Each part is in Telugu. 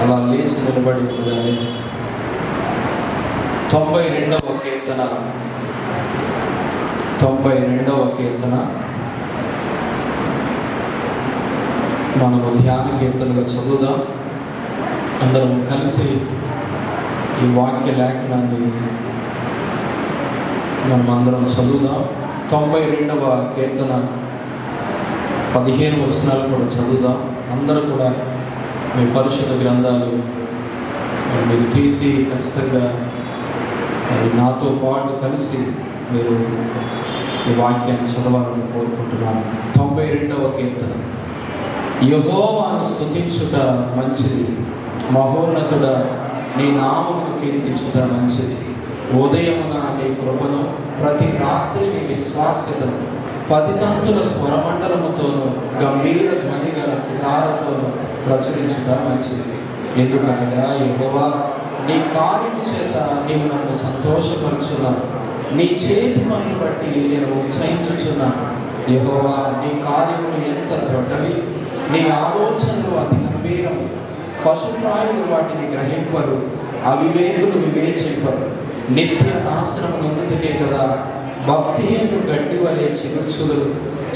అలా లేచి నిలబడి ఉండగానే తొంభై రెండవ కీర్తన. తొంభై రెండవ కీర్తన. మనము ధ్యాన కీర్తనగా చదువుదాం. అందరం కలిసి ఈ వాక్య లేఖనాన్ని మనం అందరం చదువుదాం. తొంభై రెండవ కీర్తన. పదిహేను వచనాలు కూడా చదువుదాం. అందరూ కూడా మీ పరిశుద్ధ గ్రంథాలు మరి మీరు తీసి ఖచ్చితంగా మరి నాతో పాటు కలిసి మీరు ఈ వాక్యాన్ని చదవాలని కోరుకుంటున్నాను. తొంభై రెండవ కీర్తన. యహోవాను స్థుతించుట మంచిది. మహోన్నతుడ నీ నామమును కీర్తించుట మంచిది. ఉదయమున నీ కృపను ప్రతి రాత్రి నీ విశ్వాస్యతను పది తంతుల స్వరమండలముతోనూ గంభీర ధ్వని గల సితారతోనూ ప్రచురించడం మంచిది. ఎందుకనగా యహోవా నీ కార్యము చేత నీవు నన్ను సంతోషపరుచున్నాను నీ చేతి పనులు బట్టి నేను ఉత్సహించుచున్నాను యహోవా నీ కార్యములు ఎంత దొడ్డవి. నీ ఆలోచనలు అతి గంభీరం పశుప్రాయులు వాటిని గ్రహింపరు అవివేకులు వివేచింపరు. నిత్య నాశనం ఎందుకే కదా? భక్తి గడ్డి వలె చిగుర్చుదరు.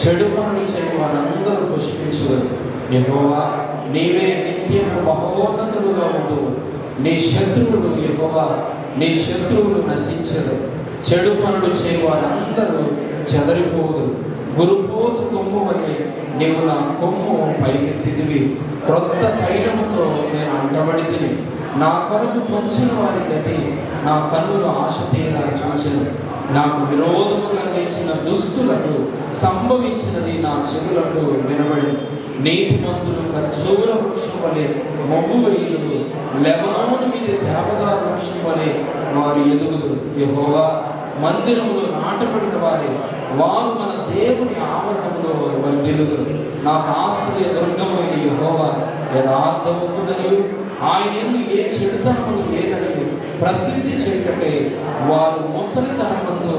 చెడు పనులు చేయి వారందరూ పుష్పించుదరు. యహోవా నీవే నిత్యము మహోన్నతుడుగా ఉండు నీ శత్రువుడు యహోవా నీ శత్రువులు నశించదు చెడు పనులు చేయి వారందరూ చెదరిపోదు గురుపోతు కొమ్ము వలె నీవు నా కొమ్ము పైకెత్తిదివి క్రొత్త తైలముతో నేను అంటబడి తిని నా కొరకు పొంచిన వారి గతి నా కన్నులు ఆశ తీరా చూచను. నాకు విరోధముగా లేచిన దుస్తులకు సంభవించినది నా చెవులకు వినబడి నీతిమంతులు ఖర్జూర వృక్షం వలె మొగ్గు వేయులు లెబనోను మీద దేవదార వృక్షం వలె వారు ఎదుగుదురు. యహోవా మందిరములో నాటబడిన వారే వారు మన దేవుని ఆవరణంలో వర్ధిల్లుదురు. నాకు ఆశ్రయ దుర్గమైన యహోవా యథార్థవంతుడని ఆయన ఏ చెడుతనములు లేదని ప్రసిద్ధి చేయుటకై వారు ముసలితనమందు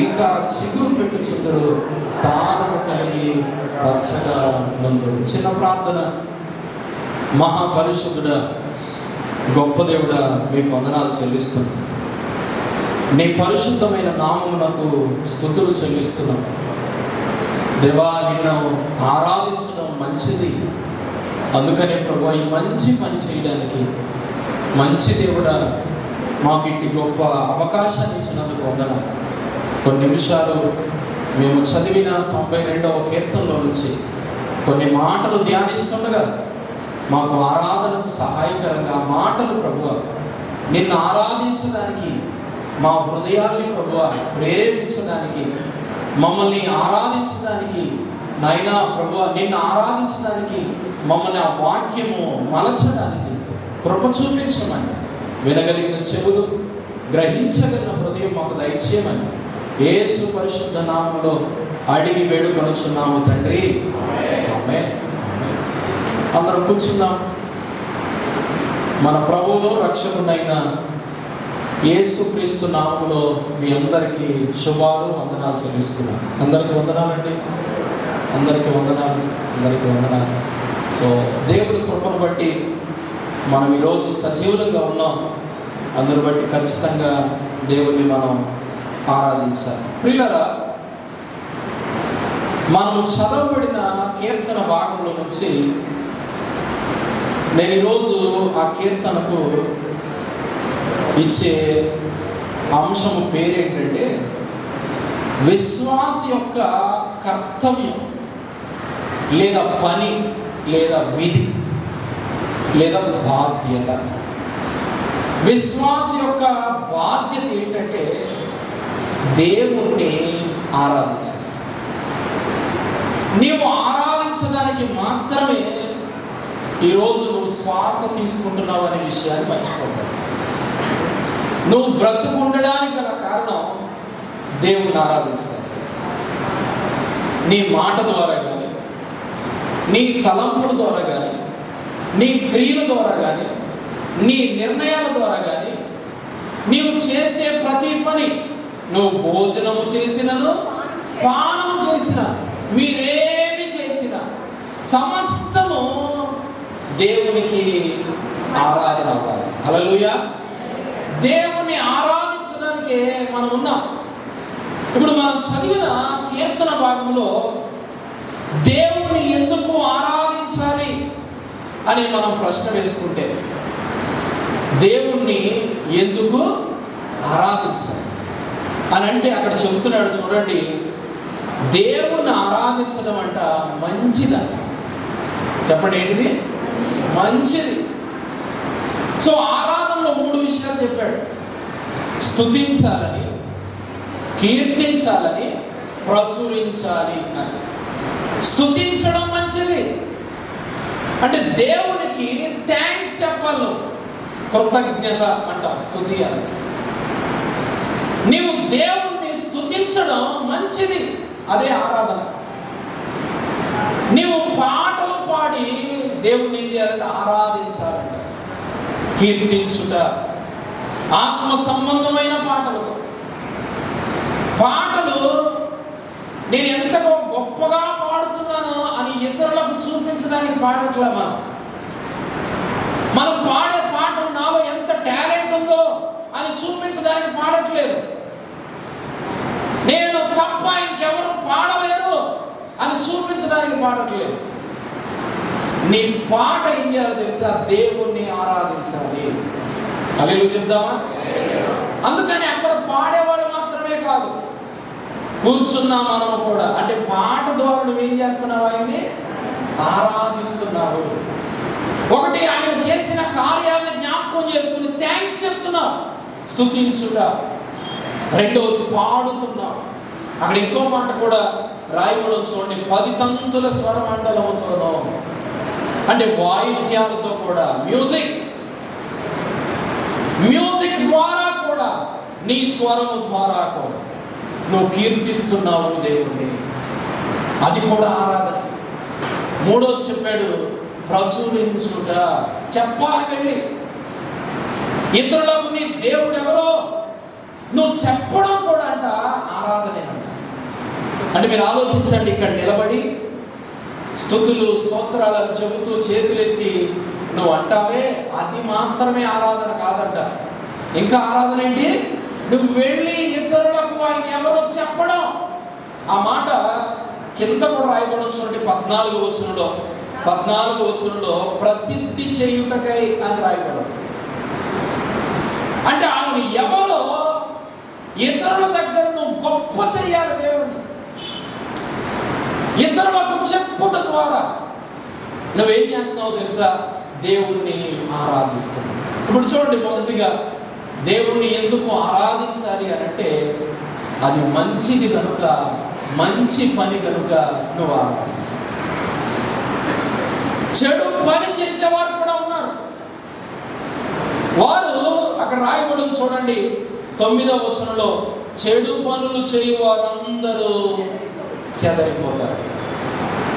ఇంకా చిగురు పెట్టుచుందరు. సారము కలిగి పచ్చగా నందు చిన్న ప్రార్థన. మహాపరిశుద్ధుడ గొప్ప దేవుడా మీకు వందనాలు చెల్లిస్తున్నాను నీ పరిశుద్ధమైన నామమునకు స్థుతులు చెల్లిస్తున్నాం. దేవా నిన్ను ఆరాధించడం మంచిది. అందుకనే ప్రభు ఈ మంచి పని చేయడానికి మంచి దేవుడా మాకు ఇట్టి గొప్ప అవకాశాన్ని ఇచ్చినందుకు వందన కొన్ని నిమిషాలు మేము చదివిన తొంభై రెండవ కీర్తనలో నుంచి కొన్ని మాటలు ధ్యానిస్తుండగా మాకు ఆరాధనకు సహాయకరంగా మాటలు ప్రభు నిన్ను ఆరాధించడానికి మా హృదయాల్ని ప్రభు ప్రేరేపించడానికి మమ్మల్ని ఆరాధించడానికి నాయనా ప్రభు నిన్ను ఆరాధించడానికి మమ్మల్ని ఆ వాక్యము మలచడానికి కృప చూపించమని వినగలిగిన చెవులు గ్రహించగలిగిన హృదయం మాకు దయచేయమని ఏసు పరిశుద్ధ నామంలో అడిగి వేడుకొనుచున్నాము తండ్రి. ఆమె అందరం కూర్చుందాం. మన ప్రభువును రక్షకుడైన యేసుక్రీస్తు నామంలో మీ అందరికీ శుభాలు వందనాలు చెల్లిస్తున్నాను అందరికీ వందనాలండి. అందరికీ వందనాలు. అందరికీ వందనాలు. సో దేవుని కృపను బట్టి మనం ఈరోజు సజీవులంగా ఉన్నాం. అందరు బట్టి ఖచ్చితంగా దేవుణ్ణి మనం ఆరాధించాలి. ప్రియులరా మనం చదవబడిన కీర్తన భాగంలో నుంచి నేను ఈరోజు ఆ కీర్తనకు ఇచ్చే అంశం పేరేంటంటే విశ్వాస యొక్క కర్తవ్యం లేదా పని. లేదా విధి లేదా బాధ్యత. విశ్వాస యొక్క బాధ్యత ఏంటంటే దేవుణ్ణి ఆరాధించాలి నీవు ఆరాధించడానికి మాత్రమే ఈరోజు నువ్వు శ్వాస తీసుకుంటున్నావు అనే విషయాన్ని మర్చిపోతావు నువ్వు బ్రతుకు ఉండడానికి గల కారణం దేవుణ్ణి ఆరాధించడానికి. నీ మాట ద్వారా నీ తలంపుల ద్వారా కానీ నీ క్రియల ద్వారా కానీ నీ నిర్ణయాల ద్వారా కానీ నీవు చేసే ప్రతి పని నువ్వు భోజనము చేసినను పానము చేసిన మీరేమి చేసిన సమస్తము దేవునికి ఆరాధన అవ్వాలి. హల్లెలూయా. దేవుని ఆరాధించడానికే మనం ఉన్నాం. ఇప్పుడు మనం చదివిన కీర్తన భాగంలో దేవుని ఎందుకు ఆరాధించాలి అని మనం ప్రశ్న వేసుకుంటే దేవుణ్ణి ఎందుకు ఆరాధించాలి? అని అంటే అక్కడ చెబుతున్నాడు చూడండి దేవుని ఆరాధించడం అంట మంచిదంట చెప్పండి ఏంటిది? మంచిది. సో ఆరాధనలో మూడు విషయాలు చెప్పాడు. స్థుతించాలని కీర్తించాలని ప్రచురించాలి అని. స్తుతించడం మంచిది. అంటే దేవునికి థ్యాంక్స్ చెప్పాలి. కృతజ్ఞత అంటాం స్థుతి అని. నీవు దేవుణ్ణి స్థుతించడం మంచిది. అదే ఆరాధన. నీవు పాటలు పాడి దేవుని ఏం చేయాలంటే ఆరాధించాలంట. కీర్తించుట ఆత్మ సంబంధమైన పాటలతో. పాటలు నేను ఎంతగా గొప్పగా ఇతరులకు చూపించడానికి పాడట్లే మనం? మనం పాడే పాటలు నాలో ఎంత టాలెంట్ ఉందో అని చూపించడానికి పాడట్లేదు. నేను తప్ప ఇంకెవరు పాడలేరు అని చూపించడానికి పాడట్లేదు. నీ పాట ఏం చేయాలో తెలుసా? దేవుణ్ణి ఆరాధించాలి. అల్లు చెప్దామా? అందుకని అక్కడ కాదు కూర్చున్నాం మనము కూడా. అంటే పాట ద్వారా ఏం చేస్తున్నావు ఆయన్ని? ఆరాధిస్తున్నావు. ఒకటి ఆయన చేసిన కార్యాన్ని జ్ఞాపకం చేసుకుని థ్యాంక్స్ చెప్తున్నావు. స్తుతించుట. రెండవది పాడుతున్నావు. అక్కడ ఇంకో మాట కూడా రాయబడి చూడండి. పది తంతుల స్వరమండలముతోనో అంటే వాయిద్యాలతో కూడా మ్యూజిక్ మ్యూజిక్ ద్వారా కూడా నీ స్వరము ద్వారా కూడా. నువ్వు కీర్తిస్తున్నావు దేవుణ్ణి. అది కూడా ఆరాధన. మూడోది చెప్పాడు ప్రచురించుట. చెప్పాలి వెళ్ళి. ఇతరులకు నీ దేవుడు ఎవరో నువ్వు చెప్పడం కూడా అంట ఆరాధనేనంట అంటే మీరు ఆలోచించండి ఇక్కడ నిలబడి స్థుతులు స్తోత్రాలను చెబుతూ చేతులెత్తి నువ్వు అంటావే అది మాత్రమే ఆరాధన కాదంట. ఇంకా ఆరాధన ఏంటి? నువ్వు వెళ్ళి ఇతరుల ఆయన ఎవరో చెప్పడం. ఆ మాట కింద కూడా రాయబడి చూడండి పద్నాలుగు వచనంలో పద్నాలుగు వచనంలో ప్రసిద్ధి చేయుటకై అని రాయబడం అంటే ఆయన ఎవరో ఇతరుల దగ్గర నువ్వు గొప్ప చేయాలి దేవుడిని ఇతరులకు చెప్పుట ద్వారా నువ్వేం చేస్తున్నావు తెలుసా? దేవుణ్ణి ఆరాధిస్తున్నావు. ఇప్పుడు చూడండి మొదటిగా దేవుణ్ణి ఎందుకు ఆరాధించాలి అని అంటే అది మంచిది కనుక మంచి పని కనుక నువ్వు ఆరాధించు. చెడు పని చేసేవారు కూడా ఉన్నారు. వారు అక్కడ రాయబడి చూడండి తొమ్మిదవ వచనంలో చెడు పనులు చేయు వారందరూ చెదరిపోతారు.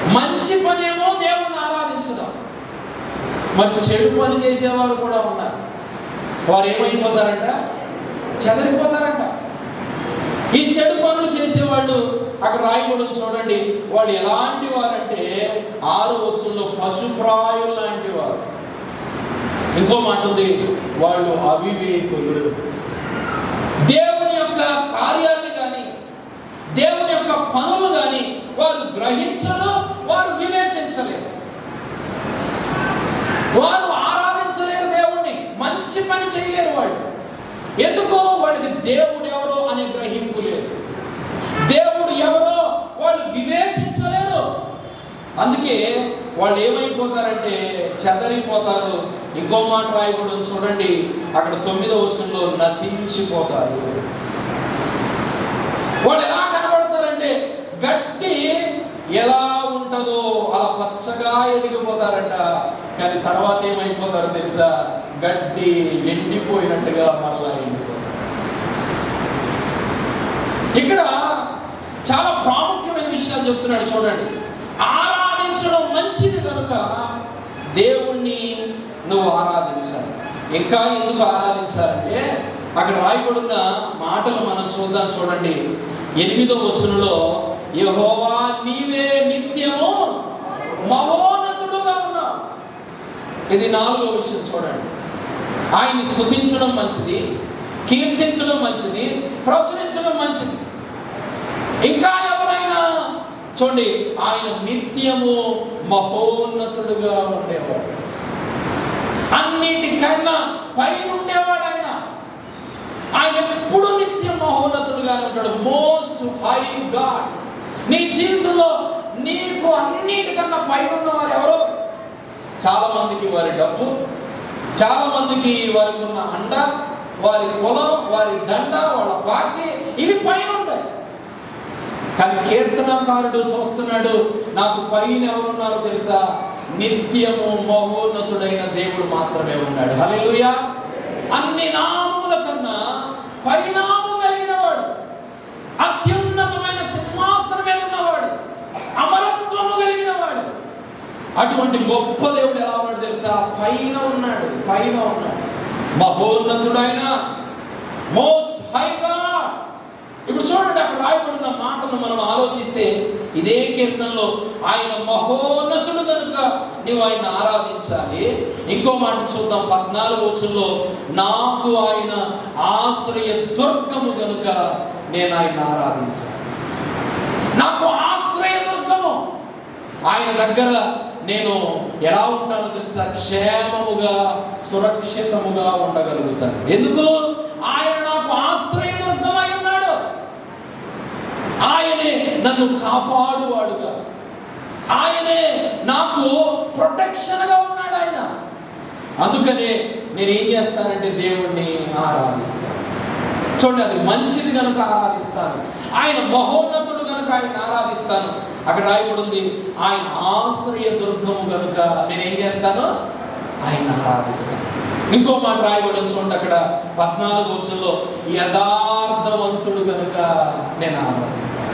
మంచి పనేమో దేవుని ఆరాధించడం. మరి చెడు పని చేసేవారు కూడా ఉన్నారు. వారు ఏమైపోతారంట? చెదరిపోతారంట. ఈ చెడు పనులు చేసేవాళ్ళు అక్కడ రాయకూడదు చూడండి. వాళ్ళు ఎలాంటి వారంటే ఆరు వచ్చుల్లో పశుప్రాయులు లాంటి వారు. ఇంకో మాట ఉంది వాళ్ళు అవివేకులు. దేవుని యొక్క కార్యాలను కానీ దేవుని యొక్క పనులు కానీ వారు గ్రహించరు వారు వివేచించలేరు. వారు ఆరాధించలేరు దేవుణ్ణి మంచి పని చేయలేరు వాళ్ళు. ఎందుకో వాళ్ళకి దేవుడు ఎవరో అనే గ్రహింపు లేదు దేవుడు ఎవరో వాళ్ళు వివేచించలేరు అందుకే వాళ్ళు ఏమైపోతారంటే చెదరిపోతారు. ఇంకో మాట రాయకూడదు. చూడండి అక్కడ తొమ్మిదో వర్షంలో నశించిపోతారు. వాళ్ళు ఎలా కనబడతారంటే గట్టి ఎలా ఉంటుందో అలా పచ్చగా ఎదిగిపోతారంట. కానీ తర్వాత ఏమైపోతారో తెలుసా? గడ్డి ఎండిపోయినట్టుగా మరలా ఎండిపోతారు. ఇక్కడ చాలా ప్రాముఖ్యమైన విషయాలు చెప్తున్నాడు చూడండి. ఆరాధించడం మంచిది కనుక దేవుణ్ణి నువ్వు ఆరాధించాలి. ఇంకా ఎందుకు ఆరాధించాలంటే అక్కడ రాయబడిన మాటలు మనం చూద్దాం చూడండి. ఎనిమిదో వచనంలో యహోవా నీవే నిత్యము మహోన్నతుడుగా ఉన్నావు. ఇది నాలుగో విషయం చూడండి. ఆయన్ని స్థుతించడం మంచిది కీర్తించడం మంచిది ప్రోత్సహించడం మంచిది. ఇంకా చూడండి ఆయన నిత్యము మహోన్నతుడుగా ఉండేవాడు. అన్నిటికన్నా పైన ఉండేవాడు ఆయన. ఆయన ఎప్పుడు నిత్యం మహోన్నతుడుగా ఉంటాడు. మోస్ట్ హై గాడ్ నీ జీవితంలో నీకు అన్నిటికన్నా పైన ఉన్నవారు ఎవరు? చాలా మందికి వారి డబ్బు చాలా మందికి వారికి ఉన్న అండ వారి కులం వారి దండ వాళ్ళ పార్టీ ఇవి పైన ఉంటాయి కానీ కీర్తనకారుడు చూస్తున్నాడు నాకు పైన ఎవరున్నారో తెలుసా? నిత్యము మహోన్నతుడైన దేవుడు మాత్రమే ఉన్నాడు. హల్లెలూయా. అన్ని నామముల కన్నా పరిణామం కలిగిన వాడు అత్యున్నతమైన సింహాసనమే ఉన్నవాడు అమరత్వము కలిగిన వాడు అటువంటి గొప్ప దేవుడు ఎలా ఉన్నాడు తెలుసా? పైన ఉన్నాడు పైన ఉన్నాడు. మహోన్నతుడైన మోస్ట్ హైగా ఇప్పుడు చూడండి అక్కడ రాయబడిన మాటను మనం ఆలోచిస్తే ఇదే కీర్తనలో ఆయన మహోన్నతుడు కనుక నీవు ఆయన ఆరాధించాలి. ఇంకో మాట చూద్దాం పద్నాలుగు రోజుల్లో నాకు ఆయన ఆశ్రయ దుర్గము కనుక నేను ఆయన ఆరాధించాలి. నాకు ఆశ్రయ దుర్గము. ఆయన దగ్గర నేను ఎలా ఉంటానో తెలుసా? క్షేమముగా సురక్షితముగా ఉండగలుగుతాను. ఎందుకు? ఆయన నాకు ఆశ్రయ దుర్గమై ఉన్నాడు ఆయనే నన్ను కాపాడువాడుగా. ఆయనే నాకు ప్రొటెక్షన్గా ఉన్నాడు ఆయన. అందుకనే నేనేం చేస్తానంటే దేవుణ్ణి ఆరాధిస్తాను. చూడండి అది మంచిది కనుక ఆరాధిస్తాను. ఆయన మహోన్నతుడు కనుక ఆయన ఆరాధిస్తాను. అక్కడ రాయబడి ఉంది ఆయన ఆశ్రయ దుర్గము కనుక నేనేం చేస్తాను? ఆయన ఆరాధిస్తాను. ఇంకో మాట రాయబడిన చూడండి అక్కడ పద్నాలుగు వర్షంలో యథార్థవంతుడు కనుక నేను ఆరాధిస్తాను.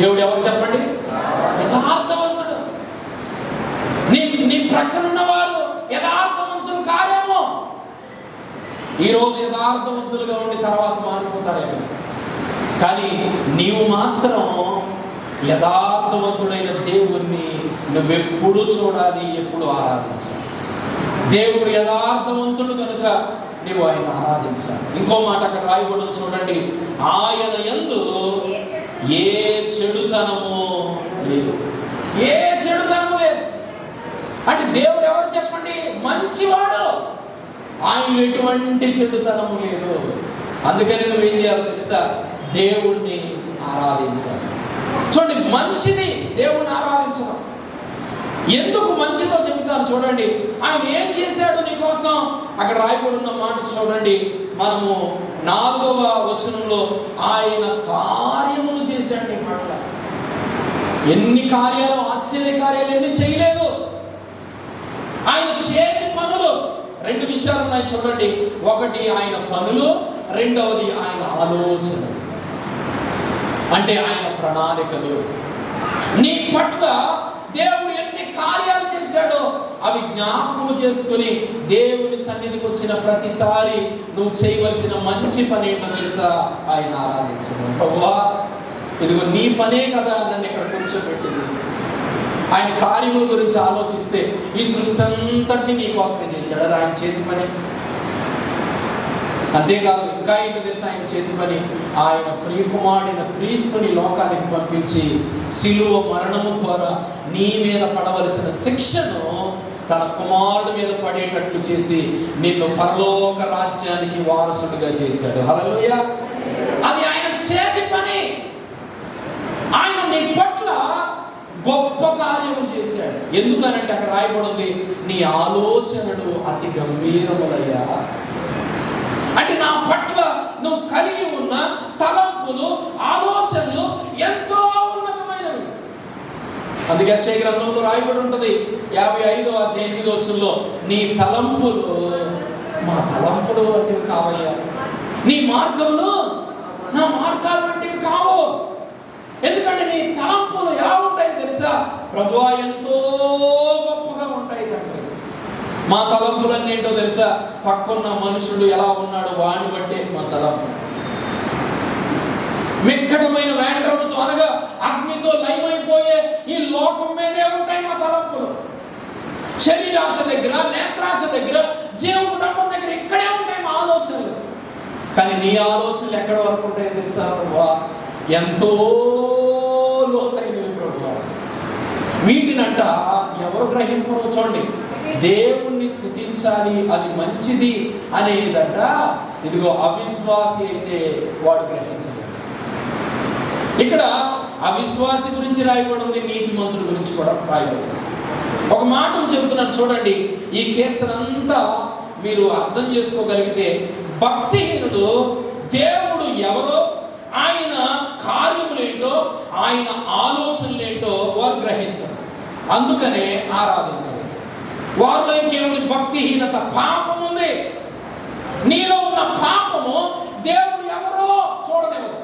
దేవుడు ఎవరు చెప్పండి? యథార్థవంతుడు. నీ నీ ప్రక్కన ఉన్నవారు యథార్థవంతులు కారేమో. ఈరోజు యథార్థవంతులుగా ఉండి తర్వాత మారిపోతారేమో. కానీ నీవు మాత్రం యథార్థవంతుడైన దేవుణ్ణి నువ్వెప్పుడు చూడాలి ఎప్పుడు ఆరాధించాలి. దేవుడు యథార్థవంతుడు కనుక నీవు ఆయన ఆరాధించాలి. ఇంకో మాట అక్కడ రాయబడి చూడండి. ఆయన ఎందు ఏ చెడుతనము లేదు. ఏ చెడుతనము లేదు. అంటే దేవుడు ఎవరు చెప్పండి? మంచివాడు. ఆయన ఎటువంటి చెడుతనము లేదు. అందుకని నువ్వు ఏం చేయాలో తెలుసా? దేవుణ్ణి ఆరాధించాలి. చూడండి మంచిది దేవుణ్ణి ఆరాధించడం. ఎందుకు మంచిదో చెప్తాను చూడండి. ఆయన ఏం చేశాడు నీకోసం అక్కడ రాయబడి మాట చూడండి. మనము నాలుగవ వచనంలో ఆయన కార్యములు చేశాడు నీ పట్ల. ఎన్ని కార్యాలు ఆశ్చర్య కార్యాలు ఎన్ని చేయలేదు. ఆయన చేతి పనులు రెండు విషయాలు ఉన్నాయి చూడండి. ఒకటి ఆయన పనులు రెండవది ఆయన ఆలోచన. అంటే ఆయన ప్రణాళికలు. నీ పట్ల దేవుడు కార్యాలు చేశాడో అవి జ్ఞాపకము చేసుకుని దేవుని సన్నిధికి వచ్చిన ప్రతిసారి నువ్వు చేయవలసిన మంచి పని ఏంటో తెలుసా? ఆయన ఆరాధించడం. ప్రభువా ఇదిగో నీ పనే కదా నన్ను ఇక్కడ కూర్చోబెట్టింది. ఆయన కార్యముల గురించి ఆలోచిస్తే ఈ సృష్టి అంతటిని నీ కోసమే చేశాడు. అది ఆయన చేతి పని. అంతేకాదు ఇంకా ఏంటో తెలుసు? ఆయన చేతి పని. ఆయన ప్రియకుమారుడైన క్రీస్తుని లోకానికి పంపించి సిలువ మరణము ద్వారా నీ మీద పడవలసిన శిక్షను తన కుమారుడు మీద పడేటట్లు చేసి నిన్ను పరలోక రాజ్యానికి వారసుడిగా చేశాడు. హలోయ అది ఆయన చేతి పని. ఆయన నీ పట్ల గొప్ప కార్యము చేశాడు. ఎందుకనంటే అక్కడ రాయబడింది నీ ఆలోచనలు అతి గంభీరములయ్యా. అంటే నా పట్ల నువ్వు కలిగి ఉన్న తలంపులు ఆలోచనలు ఎంతో ఉన్నతమైనవి. అందుకే అక్షయ గ్రంథంలో రాయబడి ఉంటుంది యాభై ఐదో ఎనిమిదో వచ్చుల్లో నీ తలంపులు మా తలంపులు వంటివి కావయ్యా. నీ మార్గములు నా మార్గాలు వంటివి కావు. ఎందుకంటే నీ తలంపులు ఎలా ఉంటాయి తెలుసా? ప్రభువా ఎంతో గొప్పగా ఉంటాయి తండ్రి మా తలంపులన్నీ ఏంటో తెలుసా? పక్కన్న మనుషుడు ఎలా ఉన్నాడు? వాణి బట్టే మా తలంపు విక్కటమైన వేండ్రముతో అనగా అగ్నితో లయమైపోయే ఈ లోకం మీదే ఉంటాయి మా తలంపులు. శరీరాశ దగ్గర నేత్రాశ దగ్గర జీవకుటుంబం దగ్గర ఇక్కడే ఉంటాయి మా ఆలోచనలు. కానీ నీ ఆలోచనలు ఎక్కడ వరకు ఉంటాయో తెలుసా ప్రభువా? ఎంతో లోతైనవి ప్రభువా. వీటినంట ఎవరు గ్రహింపరో చూడండి. దేవుణ్ణి స్తుతించాలి అది మంచిది అనేదంట. ఇదిగో అవిశ్వాసి అయితే వాడు గ్రహించలేదు. ఇక్కడ అవిశ్వాసి గురించి రాయబడి నీతి నీతిమంతుడి గురించి కూడా రాయబడి ఒక మాట చెబుతున్నాను చూడండి. ఈ కీర్తన అంతా మీరు అర్థం చేసుకోగలిగితే భక్తిహీనుడు దేవుడు ఎవరో ఆయన కార్యములేంటో ఆయన ఆలోచనలేంటో వారు గ్రహించరు. అందుకనే ఆరాధించరు. వారిలో ఇంకేముంది? భక్తిహీనత. పాపం ఉంది. నీలో ఉన్న పాపము దేవుడు ఎవరో చూడనివ్వదు.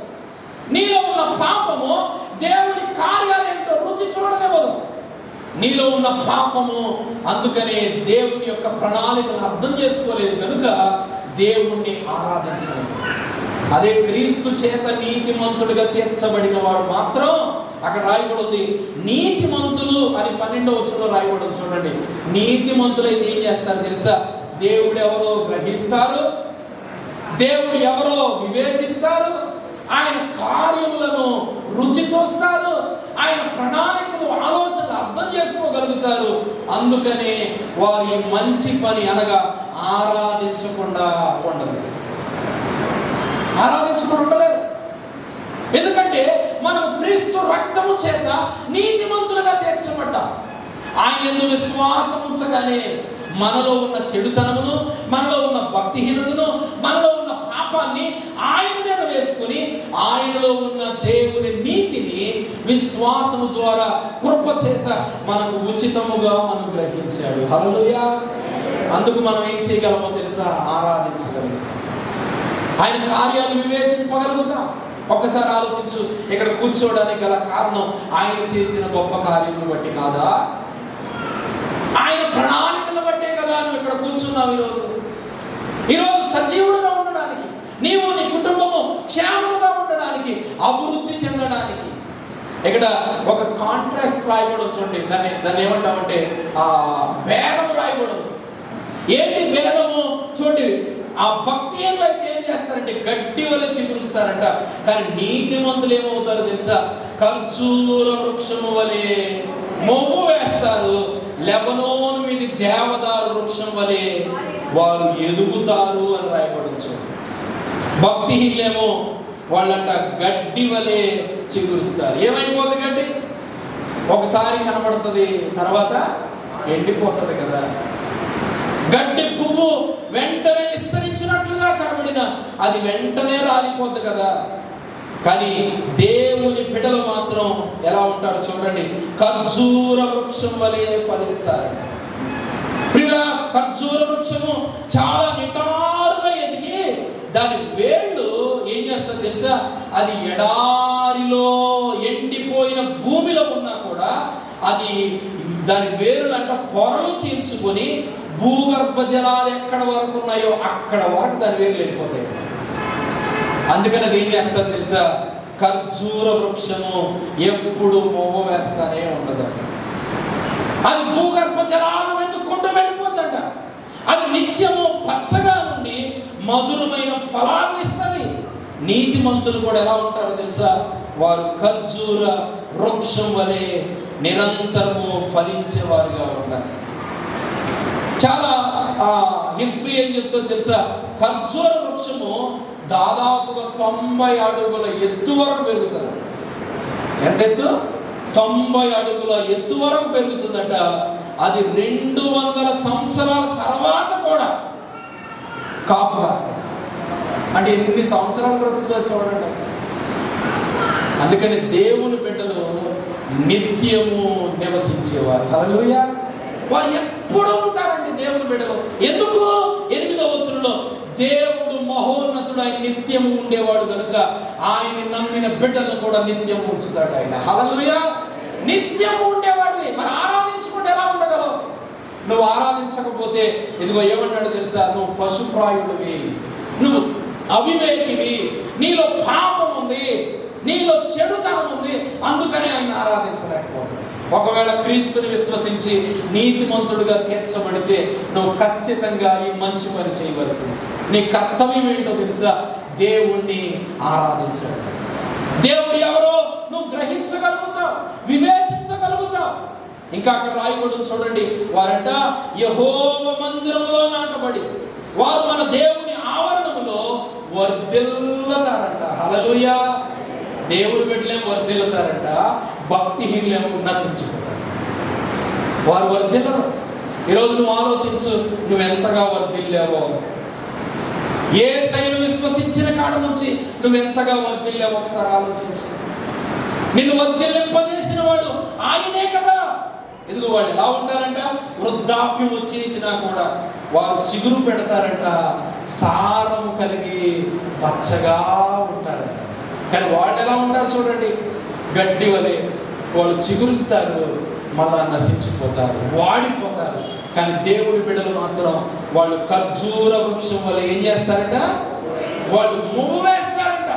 నీలో ఉన్న పాపము దేవుని కార్యాలేంటో రుచి చూడనివ్వదు. నీలో ఉన్న పాపము అందుకనే దేవుని యొక్క ప్రణాళికను అర్థం చేసుకోలేదు కనుక దేవుణ్ణి ఆరాధించలేదు. అదే క్రీస్తు చేత నీతిమంతుడిగా తీర్చబడిన వాడు మాత్రం అక్కడ రాయబడి ఉంది నీతిమంతులు అని పన్నెండవ వచ్చంలో రాయబడి చూడండి. చూడండి అయితే ఏం చేస్తారు తెలుసా? దేవుడు ఎవరో గ్రహిస్తారు దేవుడు ఎవరో వివేచిస్తారు ఆయన కార్యములను రుచి చూస్తారు ఆయన ప్రణాళికలు ఆలోచన అర్థం చేసుకోగలుగుతారు. అందుకనే వారి మంచి పని అనగా ఆరాధించకుండా ఉండదు ఆరాధించకుండా ఉండలేరు. ఎందుకంటే మనం క్రీస్తు రక్తము చేత నీతిమంతులుగా తీర్చబడ్డాం. ఆయన ఎందు విశ్వాసం ఉంచగానే మనలో ఉన్న చెడుతనమును మనలో ఉన్న భక్తిహీనతను మనలో ఉన్న పాపాన్ని ఆయన మీద వేసుకుని ఆయనలో ఉన్న దేవుని నీతిని విశ్వాసము ద్వారా కృప చేత మనకు ఉచితముగా అనుగ్రహించాడు. హలోయ అందుకు మనం ఏం చేయగలమో తెలుసా? ఆరాధించగలుగుతాం. ఆయన కార్యాలు వివేచింపగలుగుతాం. ఒక్కసారి ఆలోచించు ఇక్కడ కూర్చోవడానికి గల కారణం ఆయన చేసిన గొప్ప కార్యమును బట్టి కాదా? ఆయన ప్రణాళికలు బట్టే కదా నువ్వు ఇక్కడ కూర్చున్నావు ఈరోజు. ఈరోజు సజీవుడుగా ఉండడానికి నీవు నీ కుటుంబము క్షేమముగా ఉండడానికి అభివృద్ధి చెందడానికి. ఇక్కడ ఒక కాంట్రాస్ట్ రాయబడి చూడండి దాన్ని దాన్ని ఏమంటామంటే ఆ భేదము రాయబడి ఏంటి వేగము? చూడండి ఆ భక్తి అయితే ఏం చేస్తారంటే గడ్డి వల్ల చిగురుస్తారంట. కానీ నీతిమంతులు ఏమవుతారు తెలుసా? కంచూర వృక్షము వలె మొవ్వు వేస్తారు. లెబనోను మీది దేవదారు వృక్షం వలె వారు ఎదుగుతారు అని రాయబడచ్చు భక్తిహీనులేమో వాళ్ళంట గడ్డి వలె చిగురుస్తారు. ఏమైపోతుంది గడ్డి? ఒకసారి కనబడుతుంది తర్వాత ఎండిపోతుంది కదా. గడ్డి పువ్వు వెంటనే విస్తరించినట్లుగా కనబడిన అది వెంటనే రాలిపోద్ది కదా. కానీ దేవుని బిడ్డలు మాత్రం ఎలా ఉంటారో చూడండి. ఖర్జూర వృక్షం వలె ఫలిస్తారంట. ప్రియుల ఖర్జూర వృక్షము చాలా నిటారుగా ఎదిగి దాని వేళ్ళు ఏం చేస్తుంది తెలుసా? అది ఎడారిలో ఎండిపోయిన భూమిలో ఉన్నా కూడా అది దాని వేరులంట పొరలు చీల్చుకొని భూగర్భ జలాలు ఎక్కడ వరకు ఉన్నాయో అక్కడ వరకు దాని వేర్లు వెళ్ళిపోతాయి. అందుకని అది ఏం చేస్తారు తెలుసా? ఖర్జూర వృక్షము ఎప్పుడు మొగ వేస్తానే ఉండదంట అది భూగర్భ జలాలను వెతుక్కుంటూ వెళ్ళిపోతుంట అది నిత్యము పచ్చగా నుండి మధురమైన ఫలాన్ని ఇస్తుంది. నీతిమంతులు కూడా ఎలా ఉంటారో తెలుసా? వారు ఖర్జూర వృక్షం వలె నిరంతరము ఫలించేవారుగా ఉండాలి. చాలా హిస్టరీ ఏం చెప్తుందో తెలుసా? ఖర్జూర వృక్షము దాదాపుగా తొంభై అడుగుల ఎత్తు వరకు పెరుగుతుంది. ఎంత ఎత్తు? తొంభై అడుగుల ఎత్తు వరకు పెరుగుతుందట. అది రెండు వందల సంవత్సరాల తర్వాత కూడా కాపు కాస్తుంది. అంటే ఎన్ని సంవత్సరాలు బ్రతుకుతుందో చూడండి. అందుకని దేవుని బిడ్డలు నిత్యము నివసించేవారు. హల్లెలూయా. వారు ఎప్పుడూ ఉంటారండి దేవుని బిడ్డలు ఎందుకు? ఎనిమిదవ వచనంలో దేవుడు మహోన్నతుడు ఆయన నిత్యము ఉండేవాడు కనుక ఆయన నమ్మిన బిడ్డలను కూడా నిత్యం ఉంచుతాడు ఆయన. హలలుయా నిత్యము ఉండేవాడివి. మరి ఆరాధించుకుంటే ఎలా ఉండగలవు? నువ్వు ఆరాధించకపోతే ఇదిగో ఏమన్నాడు తెలుసా? నువ్వు పశుప్రాయుడివి. నువ్వు అవివేకివి. నీలో పాపం ఉంది. నీలో చెడుతనం ఉంది. అందుకనే ఆయన ఆరాధించలేకపోతున్నావు ఒకవేళ క్రీస్తుని విశ్వసించి నీతిమంతుడుగా తీర్చబడితే నువ్వు ఖచ్చితంగా ఈ మంచి పని చేయవలసింది. నీ కర్తవ్యం ఏంటో తెలుసా? దేవుణ్ణి ఆరాధించాలి దేవుడు ఎవరో నువ్వు గ్రహించగలుగుతావు వివేచించగలుగుతావు. ఇంకా అక్కడ రాయకూడదు చూడండి వారంట యహోవ మందిరంలో నాటబడి వారు మన దేవుని ఆవరణములో వర్ధిల్లతారంట. హలలుయా దేవుడు బిడ్డలేం వర్ధిల్లుతారంట భక్తిహీనులేమో నశించిపోతారు వారు వర్ధిల్లరు. ఈరోజు నువ్వు ఆలోచించు నువ్వు ఎంతగా వర్ధిల్లావో. ఏ శైలు విశ్వసించిన కాడ నుంచి నువ్వు ఎంతగా వర్ధిల్లావో ఒకసారి ఆలోచించు. నిన్ను వర్ధిల్లింపజేసిన వాడు ఆయనే కదా. ఎందుకు వాళ్ళు ఎలా ఉంటారంట? వృద్ధాప్యం వచ్చేసినా కూడా వారు చిగురు పెడతారంట సారము కలిగి పచ్చగా ఉంటారంట. కానీ వాళ్ళు ఎలా ఉంటారు చూడండి. గడ్డి వలె వాళ్ళు చిగురుస్తారు మళ్ళా నశించిపోతారు వాడిపోతారు. కానీ దేవుడి బిడ్డలు మాత్రం వాళ్ళు ఖర్జూర వృక్షం వల్ల ఏం చేస్తారట? వాళ్ళు మూవేస్తారట.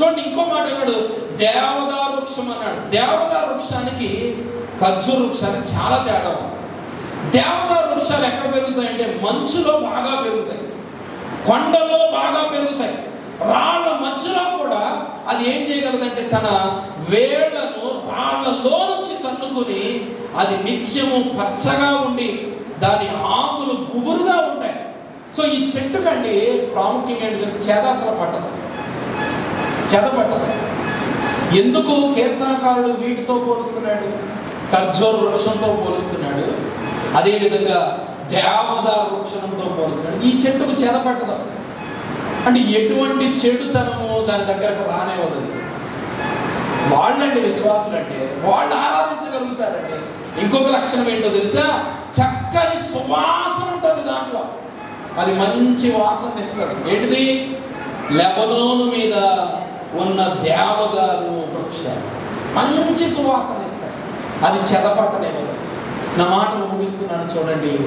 చూడండి ఇంకో మాట అన్నాడు. దేవదారు వృక్షం అన్నాడు. దేవదారు వృక్షానికి ఖర్జూర వృక్షానికి చాలా తేడా దేవదా దేవదారు వృక్షాలు ఎక్కడ పెరుగుతాయంటే మంచులో బాగా పెరుగుతాయి. కొండల్లో బాగా పెరుగుతాయి. రాళ్ళ మధ్యలో కూడా అది ఏం చేయగలదంటే తన వేళ్ళను రాళ్ళలో నుంచి తన్నుకుని అది నిత్యము పచ్చగా ఉండి దాని ఆకులు గుబురుగా ఉంటాయి. సో ఈ చెట్టు కండి ఏంటంటే చేద అసలు పట్టదు. చెద పట్టదు. ఎందుకు కీర్తనకారుడు వీటితో పోలుస్తున్నాడు? ఖర్జూర వృక్షంతో పోలుస్తున్నాడు. అదేవిధంగా దేవదారు వృక్షంతో పోలుస్తున్నాడు. ఈ చెట్టుకు చెద పట్టదు. అంటే ఎటువంటి చెడుతనము దాని దగ్గరకు రానివ్వదు. వాళ్ళండి విశ్వాసులు అంటే వాళ్ళు ఆరాధించగలుగుతారండి ఇంకొక లక్షణం ఏంటో తెలుసా? చక్కని సువాసన ఉంటుంది దాంట్లో. అది మంచి వాసన ఇస్తుంది. ఏంటిది? లెబనోను మీద ఉన్న దేవదారు వృక్షాలు మంచి సువాసన ఇస్తాయి అది చెదపట్టనివ్వదు నా మాటలు ముగిస్తున్నాను చూడండి.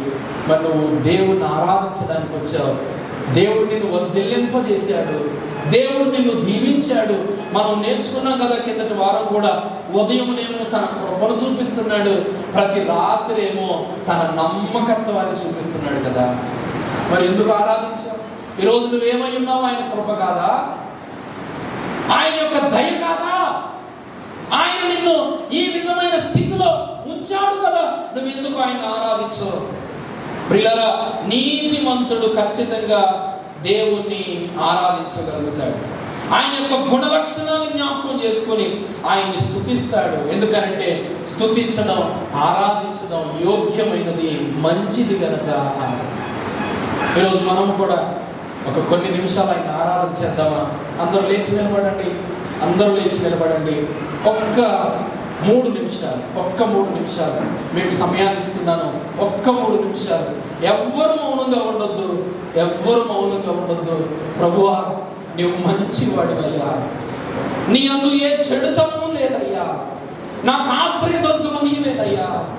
మరి నువ్వు దేవుణ్ణి ఆరాధించడానికి వచ్చావు. దేవుడు నిన్ను వర్ధిల్లింపజేశాడు దేవుడు నిన్ను దీవించాడు. మనం నేర్చుకున్నాం కదా కిందటి వారం కూడా ఉదయమునేమో తన కృపను చూపిస్తున్నాడు. ప్రతి రాత్రి ఏమో తన నమ్మకత్వాన్ని చూపిస్తున్నాడు కదా. మరి ఎందుకు ఆరాధించావు ఈరోజు నువ్వేమై ఉన్నావు? ఆయన కృప కాదా? ఆయన యొక్క దయ కాదా? ఆయన నిన్ను ఈ విధమైన స్థితిలో ఉంచాడు కదా. నువ్వు ఎందుకు ఆయన ఆరాధించవు? ప్రిలరా నీతిమంతుడు ఖచ్చితంగా దేవుణ్ణి ఆరాధించగలుగుతాడు. ఆయన యొక్క గుణ లక్షణాలను జ్ఞాపకం చేసుకొని ఆయన్ని స్థుతిస్తాడు. ఎందుకనంటే స్థుతించడం ఆరాధించడం యోగ్యమైనది మంచిది గనక ఆరాధిస్తాడు ఈరోజు మనం కూడా ఒక కొన్ని నిమిషాలు ఆయన ఆరాధన చేద్దామా? అందరూ లేచి నిలబడండి. అందరూ లేచి నిలబడండి. ఒక్క మూడు నిమిషాలు ఒక్క మూడు నిమిషాలు. మీకు సమయాన్ని ఇస్తున్నాను. ఒక్క మూడు నిమిషాలు. ఎవ్వరు మౌనంగా ఉండొద్దు. ఎవ్వరు మౌనంగా ఉండొద్దు. ప్రభువా నీవు మంచివాడివయ్యా. నీ అందు ఏ చెడుతము లేదయ్యా. నాకు ఆశ్రయదొద్దుము నీవేదయ్యా